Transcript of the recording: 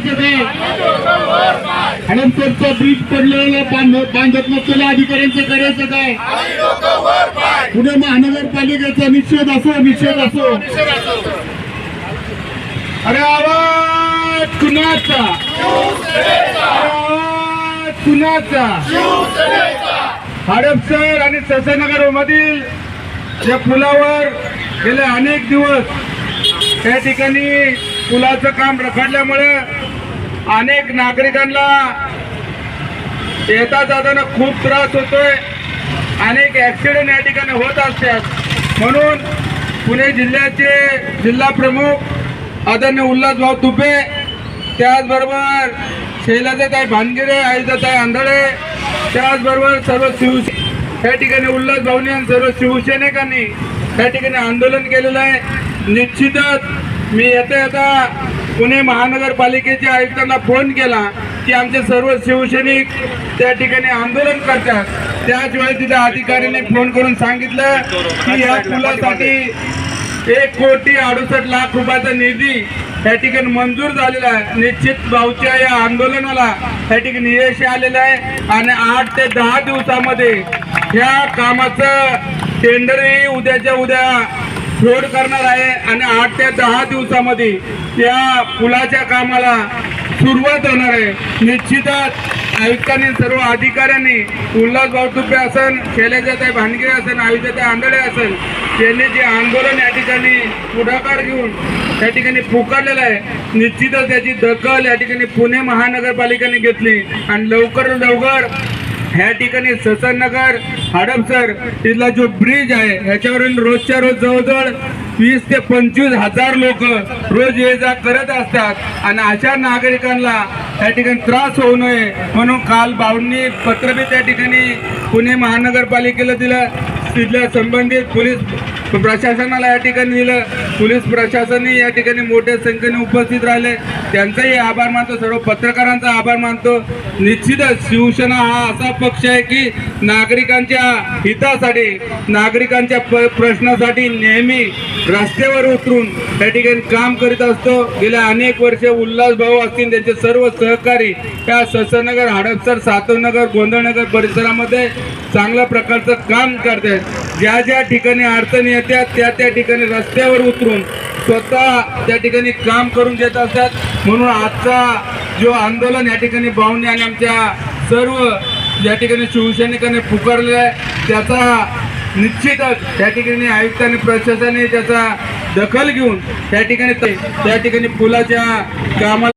करायचं काय हडपसरचं ब्रिज पडलेलं बांध- बांधत नसलेल्या अधिकाऱ्यांचं करायचं काय पुणे महानगरपालिकेचा निषेध असो निषेध असो. अरे आवाज कुणाचा? आवाज कुणाचा हडपसर आणि ससानगर मधील या पुलावर गेले अनेक दिवस. त्या ठिकाणी पुलाचं काम रखडल्यामुळे अनेक नागरिकांना येता जाताना खूप त्रास होतोय. अनेक ॲक्सिडेंट या ठिकाणी होत असतात. म्हणून पुणे जिल्ह्याचे जिल्हा प्रमुख आदरणीय उल्हासभाऊ तुपे त्याचबरोबर शैलाजाताई भानगिरे आयुधाताई आंधळे त्याचबरोबर सर्व शिवसे या ठिकाणी उल्हासभाऊनी आणि सर्व शिवसैनिकांनी या ठिकाणी आंदोलन केलेलं आहे. निश्चितच मी येता येता पुणे महानगरपालिकेच्या आयुक्तांना फोन केला की आमचे सर्व शिवसैनिक त्या ठिकाणी आंदोलन करतात. त्याचवेळी तिथे अधिकाऱ्यांनी फोन करून सांगितलं की या पुलासाठी एक कोटी अडुसष्ट लाख रुपयाचा निधी या ठिकाणी मंजूर झालेला आहे. निश्चित भाऊच्या या आंदोलनाला या ठिकाणी यश आलेलं आहे. आणि आठ ते दहा दिवसामध्ये ह्या कामाचं टेंडरही उद्याच्या उद्या फ्लोड करणार आहे आणि आठ ते दहा दिवसामध्ये त्या पुलाच्या कामाला सुरुवात होणार आहे. निश्चितच आयुक्तांनी सर्व अधिकाऱ्यांनी उल्हास भाऊतुपे असन शैलेजाताई भानगिरे असन आयुधाताई आंधळे असन यांनी जे आंदोलन या ठिकाणी पुढाकार घेऊन या ठिकाणी पुकारलेलं आहे निश्चितच त्याची दखल या ठिकाणी पुणे महानगरपालिकेने घेतली आणि लवकर लवकर ह्या ठिकाणी ससननगर हडपसर इथला जो ब्रिज आहे ह्याच्यावरून रोजच्या रोज जवळजवळ वीस ते पंचवीस हजार लोक रोज ये जा करत असतात. आणि अशा नागरिकांना या ठिकाणी त्रास होऊ नये म्हणून काल बावनी पत्र बी त्या ठिकाणी पुणे महानगरपालिकेला दिलं. तिथल्या संबंधित पोलीस प्रशासनाला या ठिकाणी दिलं. पोलीस प्रशासनही या ठिकाणी मोठ्या संख्येने उपस्थित राहिले. त्यांचाही आभार मानतो. सर्व पत्रकारांचा आभार मानतो. निश्चितच शिवसेना हा असा पक्ष आहे की नागरिकांच्या हितासाठी नागरिकांच्या प प्रश्नासाठी नेहमी रस्त्यावर उतरून त्या ठिकाणी काम करीत असतो. गेल्या अनेक वर्ष उल्हास भाऊ असतील त्यांचे सर्व सहकारी या ससनगर हडपसर सातवनगर गोंधळनगर परिसरामध्ये चांगल्या प्रकारचं काम करतात ज्या ज्या ठिकाणी अडचणी येतात त्या त्या ठिकाणी रस्त्यावर उतरून स्वतः त्या ठिकाणी काम करून देत असतात. म्हणून आजचा जो आंदोलन या ठिकाणी भाऊंनी आणि आमच्या सर्व या ठिकाणी शिवसैनिकांनी पुकारलेला आहे त्याचा निश्चितच त्या ठिकाणी आयुक्तांनी प्रशासनाने त्याचा दखल घेऊन त्या ठिकाणी त्या ठिकाणी पुलाच्या कामाला